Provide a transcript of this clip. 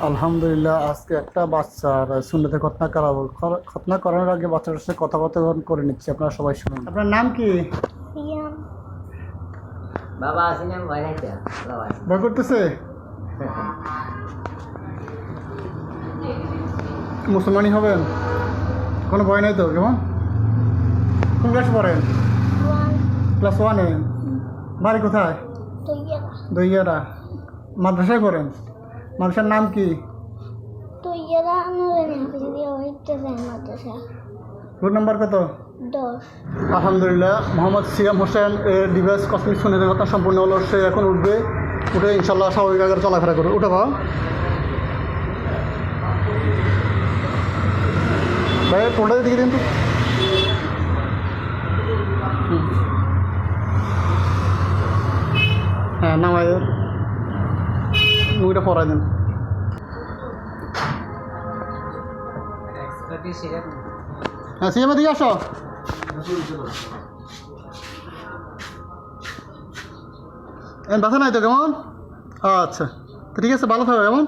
আলহামদুলিল্লাহ আজকে একটা বাচ্চার সুন্নতে খতনা করাবো। খর- খতনা করানোর আগে বাচ্চাটার সাথে কথাবার্তা করে নিচ্ছি আপনারা সবাই শুনুন। আপনার নাম কি? বাবা ভয় করতেছে? মুসলমানই হবেন? কোনো ভয় নাই তো কেমন? কোন ক্লাস পড়েন? ক্লাস ওয়ানে বাড়ি কোথায়? দইয়ারা মাদ্রাসায় পড়েন? মাদ্রাসার নাম কি? রোড নাম্বার কত? আলহামদুলিল্লাহ মোহাম্মদ সিয়াম হোসেন এর ডিভাইস কসমিক শুনে কথা সম্পূর্ণ হলো সে এখন উঠবে। উঠে ইনশাল্লাহ স্বাভাবিক আকারে চলাফেরা করবে। উঠে পাও ভাই ফোনটা দিকে দিন তো। হ্যাঁ দেন মুখটা পরাই দেন হ্যাঁ সিএম দিকে আসো এ ব্যথা নাই তো কেমন আচ্ছা তো ঠিক আছে ভালো থাকো কেমন